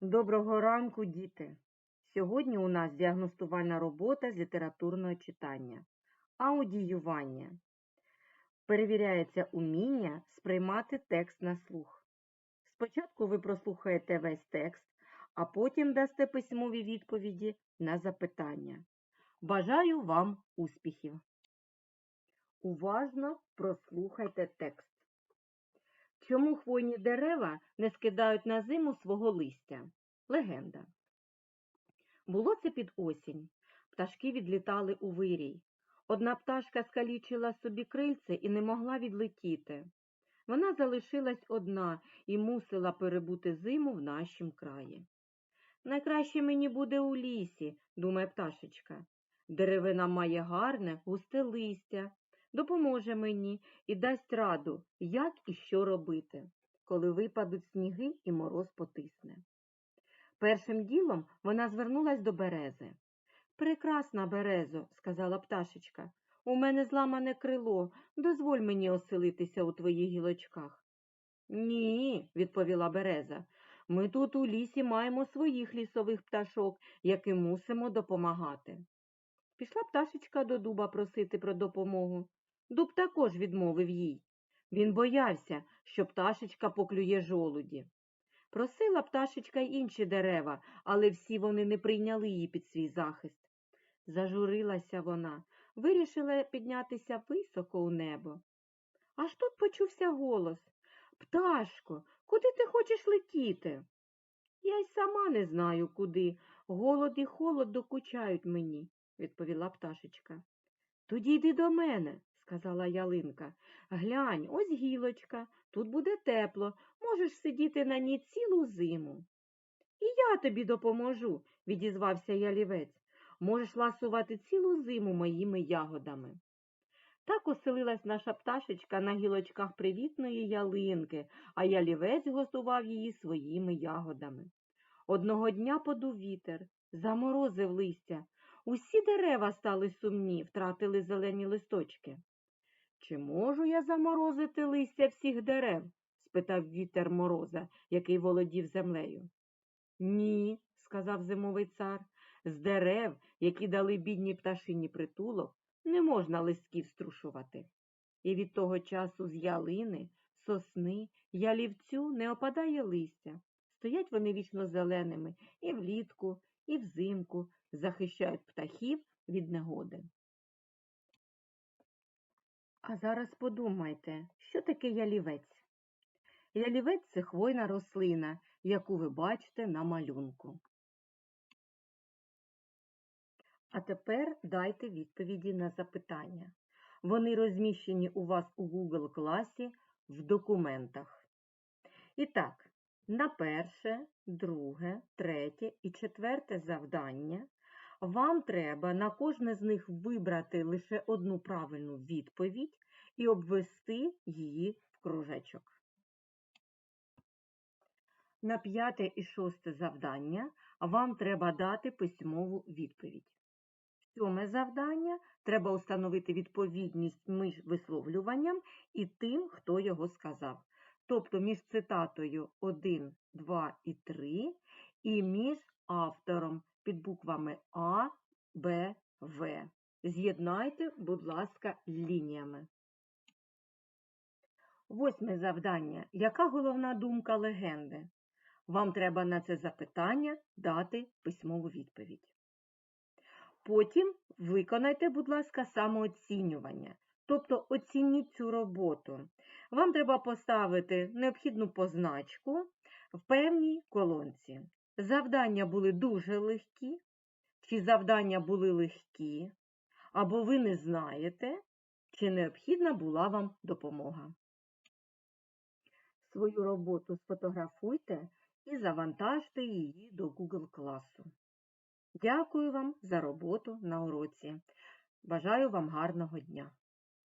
Доброго ранку, діти! Сьогодні у нас діагностувальна робота з літературного читання, аудіювання. Перевіряється уміння сприймати текст на слух. Спочатку ви прослухаєте весь текст, а потім дасте письмові відповіді на запитання. Бажаю вам успіхів! Уважно прослухайте текст. Чому хвойні дерева не скидають на зиму свого листя? Легенда. Було це під осінь. Пташки відлітали у вирій. Одна пташка скалічила собі крильце і не могла відлетіти. Вона залишилась одна і мусила перебути зиму в нашім краї. Найкраще мені буде у лісі, думає пташечка. Деревина має гарне, густе листя, допоможе мені і дасть раду, як і що робити, коли випадуть сніги і мороз потисне. Першим ділом вона звернулась до берези. Прекрасна березо, сказала пташечка, у мене зламане крило, дозволь мені оселитися у твоїх гілочках. Ні, відповіла береза. Ми тут у лісі маємо своїх лісових пташок, яким мусимо допомагати. Пішла пташечка до дуба просити про допомогу. Дуб також відмовив їй. Він боявся, що пташечка поклює жолуді. Просила пташечка й інші дерева, але всі вони не прийняли її під свій захист. Зажурилася вона, вирішила піднятися високо у небо. Аж тут почувся голос Пташко, куди ти хочеш летіти? Я й сама не знаю куди. Голод і холод докучають мені, відповіла пташечка. Тоді йди до мене, сказала ялинка. Глянь, ось гілочка, тут буде тепло, можеш сидіти на ній цілу зиму. І я тобі допоможу, відізвався ялівець. Можеш ласувати цілу зиму моїми ягодами. Так оселилась наша пташечка на гілочках привітної ялинки, а ялівець гостував її своїми ягодами. Одного дня подув вітер, заморозив листя. Усі дерева стали сумні, втратили зелені листочки. Чи можу я заморозити листя всіх дерев? спитав вітер мороза, який володів землею. Ні, сказав зимовий цар, з дерев, які дали бідній пташині притулок, не можна листків струшувати. І від того часу з ялини, сосни, ялівцю не опадає листя. Стоять вони вічно зеленими і влітку, і взимку, захищають птахів від негоди. А зараз подумайте, що таке ялівець? Ялівець це хвойна рослина, яку ви бачите на малюнку. А тепер дайте відповіді на запитання. Вони розміщені у вас у Google класі в документах. І так, на перше, друге, третє і четверте завдання вам треба на кожне з них вибрати лише одну правильну відповідь і обвести її в кружечок. На п'яте і шосте завдання вам треба дати письмову відповідь. Сьоме завдання треба установити відповідність між висловлюванням і тим, хто його сказав. Тобто між цитатою 1, 2 і 3 і між автором під буквами. З'єднайте, будь ласка, лініями. Восьме завдання. Яка головна думка легенди? Вам треба на це запитання дати письмову відповідь. Потім виконайте, будь ласка, самооцінювання, тобто оцініть цю роботу. Вам треба поставити необхідну позначку в певній колонці. Завдання були дуже легкі, чи завдання були легкі, або ви не знаєте, чи необхідна була вам допомога. Свою роботу сфотографуйте і завантажте її до Google класу. Дякую вам за роботу на уроці. Бажаю вам гарного дня!